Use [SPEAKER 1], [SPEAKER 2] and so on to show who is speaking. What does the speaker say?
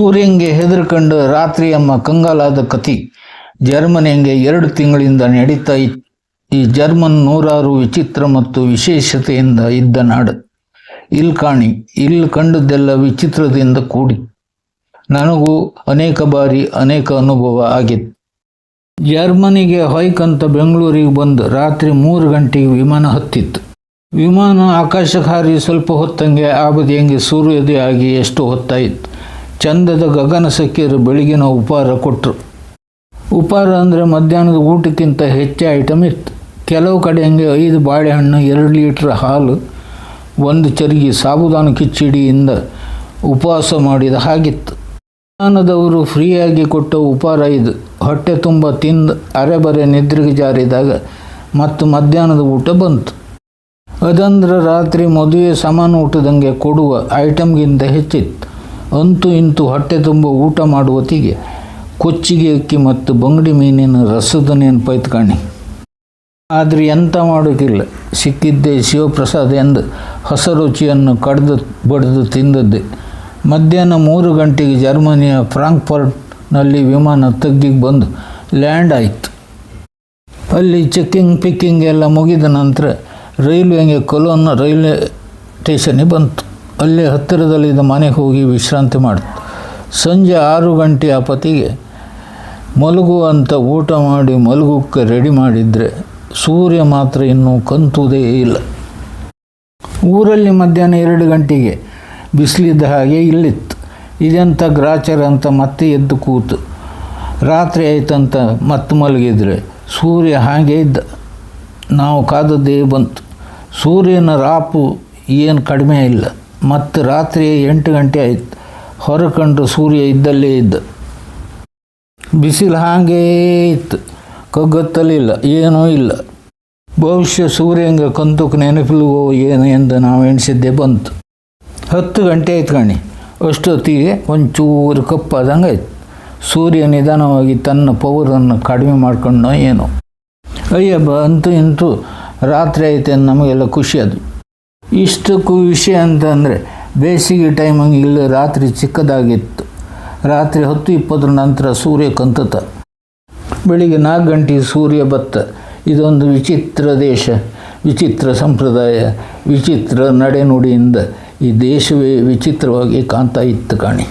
[SPEAKER 1] ಸೂರ್ಯಂಗೆ ಹೆದರ್ಕೊಂಡು ರಾತ್ರಿ ಅಮ್ಮ ಕಂಗಾಲಾದ ಕತಿ ಜರ್ಮನಿಗೆ ಎರಡು ತಿಂಗಳಿಂದ ನಡೀತಾ ಈ ಜರ್ಮನ್ ನೂರಾರು ವಿಚಿತ್ರ ಮತ್ತು ವಿಶೇಷತೆಯಿಂದ ಇದ್ದ ನಾಡು. ಇಲ್ಲಿ ಕಾಣಿ ಇಲ್ಲಿ ಕಂಡದ್ದೆಲ್ಲ ವಿಚಿತ್ರದಿಂದ ಕೂಡಿ. ನನಗೂ ಅನೇಕ ಬಾರಿ ಅನೇಕ ಅನುಭವ ಆಗಿತ್ತು. ಜರ್ಮನಿಗೆ ಹೊಯ್ಕಂತ ಬೆಂಗಳೂರಿಗೆ ಬಂದು ರಾತ್ರಿ ಮೂರು ಗಂಟೆಗೆ ವಿಮಾನ ಹತ್ತಿತ್ತು. ವಿಮಾನ ಆಕಾಶ ಹಾರಿ ಸ್ವಲ್ಪ ಹೊತ್ತಂಗೆ ಆ ಬದಿಯಂಗೆ ಸೂರ್ಯೋದಯ ಆಗಿ ಎಷ್ಟು ಹೊತ್ತಾಯಿತು. ಚಂದದ ಗಗನ ಸಖ್ಯರು ಬೆಳಗಿನ ಉಪಹಾರ ಕೊಟ್ಟರು ಉಪಹಾರ ಅಂದರೆ ಮಧ್ಯಾಹ್ನದ ಊಟಕ್ಕಿಂತ ಹೆಚ್ಚು ಐಟಮ್ ಇತ್ತು. ಕೆಲವು ಕಡೆ ಹಂಗೆ ಐದು ಬಾಳೆಹಣ್ಣು, ಎರಡು ಲೀಟ್ರ್ ಹಾಲು, ಒಂದು ಚರಿಗೆ ಸಾಬುದಾನ ಕಿಚ್ಚಿಡಿಯಿಂದ ಉಪವಾಸ ಮಾಡಿದ ಹಾಗಿತ್ತು. ಮಧ್ಯಾಹ್ನದವರು ಫ್ರೀಯಾಗಿ ಕೊಟ್ಟ ಉಪಹಾರ ಇದು. ಹೊಟ್ಟೆ ತುಂಬ ತಿಂದು ಅರೆಬರೆ ನಿದ್ರೆಗೆ ಜಾರಿದಾಗ ಮತ್ತು ಮಧ್ಯಾಹ್ನದ ಊಟ ಬಂತು. ಅದಂದ್ರೆ ರಾತ್ರಿ ಮದುವೆ ಸಮಾನ ಊಟದಂಗೆ ಕೊಡುವ ಐಟಮ್ಗಿಂತ ಹೆಚ್ಚಿತ್ತು. ಅಂತೂ ಇಂತೂ ಹೊಟ್ಟೆ ತುಂಬ ಊಟ ಮಾಡುವತ್ತಿಗೆ ಕೊಚ್ಚಿಗೆ ಅಕ್ಕಿ ಮತ್ತು ಬಂಗಡಿ ಮೀನಿನ ರಸದ ನೆನಪಾಯ್ತು ಆದರೆ ಎಂಥ ಮಾಡೋಕ್ಕಿಲ್ಲ ಸಿಕ್ಕಿದ್ದೇ ಶಿವಪ್ರಸಾದ್ ಎಂದು ಹೊಸ ರುಚಿಯನ್ನು ಕಡ್ದು ಬಡಿದು ತಿಂದದ್ದೆ. ಮಧ್ಯಾಹ್ನ ಮೂರು ಗಂಟೆಗೆ ಜರ್ಮನಿಯ ಫ್ರಾಂಕ್ಫರ್ಟ್ನಲ್ಲಿ ವಿಮಾನ ತಗ್ಗಿಗೆ ಬಂದು ಲ್ಯಾಂಡ್ ಆಯಿತು. ಅಲ್ಲಿ ಚೆಕ್ಕಿಂಗ್, ಪಿಕ್ಕಿಂಗ್ ಎಲ್ಲ ಮುಗಿದ ನಂತರ ರೈಲ್ವೆಗೆ ಕೊಲೋನ್ ರೈಲ್ವೆ ಸ್ಟೇಷನಿಗೆ ಬಂತು. ಅಲ್ಲೇ ಹತ್ತಿರದಲ್ಲಿದ್ದ ಮನೆಗೆ ಹೋಗಿ ವಿಶ್ರಾಂತಿ ಮಾಡಿತು. ಸಂಜೆ ಆರು ಗಂಟೆ ಆ ಪತಿಗೆ ಮಲಗುವಂತ ಊಟ ಮಾಡಿ ಮಲಗೋಕ್ಕೆ ರೆಡಿ ಮಾಡಿದರೆ ಸೂರ್ಯ ಮಾತ್ರ ಇನ್ನೂ ಕಂತುವುದೇ ಇಲ್ಲ. ಊರಲ್ಲಿ ಮಧ್ಯಾಹ್ನ ಎರಡು ಗಂಟೆಗೆ ಬಿಸಿಲಿದ್ದ ಹಾಗೆ ಇಲ್ಲಿತ್ತು. ಇದೆಂಥ ಗ್ರಾಚರ ಅಂತ ಮತ್ತೆ ಎದ್ದು ಕೂತು. ರಾತ್ರಿ ಆಯ್ತಂತ ಮತ್ತೆ ಮಲಗಿದ್ರೆ ಸೂರ್ಯ ಹಾಗೆ ಇದ್ದ. ನಾವು ಕಾದದ್ದೇ ಬಂತು. ಸೂರ್ಯನ ರಾಪು ಏನು ಕಡಿಮೆ ಇಲ್ಲ. ಮತ್ತು ರಾತ್ರಿ ಎಂಟು ಗಂಟೆ ಆಯ್ತು. ಹೊರಕಂಡು ಸೂರ್ಯ ಇದ್ದಲ್ಲೇ ಇದ್ದ. ಬಿಸಿಲು ಹಾಗೇ ಇತ್ತು. ಕಗ್ಗತ್ತಲಿಲ್ಲ, ಏನೂ ಇಲ್ಲ. ಬಹುಶಃ ಸೂರ್ಯಂಗ ಕಂತುಕ್ಕೆ ನೆನಪಿಲ್ವೋ ಏನು ಎಂದು ನಾವು ಎಣಿಸಿದ್ದೆ ಬಂತು. ಹತ್ತು ಗಂಟೆ ಆಯ್ತು ಕಣಿ. ಅಷ್ಟೊತ್ತಿಗೆ ಒಂಚೂರು ಕಪ್ಪಾದಂಗೆ ಆಯ್ತು. ಸೂರ್ಯ ನಿಧಾನವಾಗಿ ತನ್ನ ಪವರನ್ನು ಕಡಿಮೆ ಮಾಡ್ಕೊಂಡೋ ಏನೋ. ಅಯ್ಯಬ್ಬ, ಅಂತೂ ಇಂತೂ ರಾತ್ರಿ ಐತೆ ನಮಗೆಲ್ಲ ಖುಷಿ ಅದು. ಇಷ್ಟಕ್ಕೂ ವಿಷಯ ಅಂತಂದರೆ, ಬೇಸಿಗೆ ಟೈಮಿಂಗ್ ಇಲ್ಲಿ ರಾತ್ರಿ ಚಿಕ್ಕದಾಗಿತ್ತು. ರಾತ್ರಿ ಹತ್ತು ಇಪ್ಪತ್ತರ ನಂತರ ಸೂರ್ಯ ಕಂತತ. ಬೆಳಿಗ್ಗೆ ನಾಲ್ಕು ಗಂಟೆ ಸೂರ್ಯ ಬತ್ತ. ಇದೊಂದು ವಿಚಿತ್ರ ದೇಶ, ವಿಚಿತ್ರ ಸಂಪ್ರದಾಯ, ವಿಚಿತ್ರ ನಡೆನುಡಿಯಿಂದ ಈ ದೇಶವೇ ವಿಚಿತ್ರವಾಗಿ ಕಾಣ್ತಾ ಇತ್ತು ಕಾಣಿ.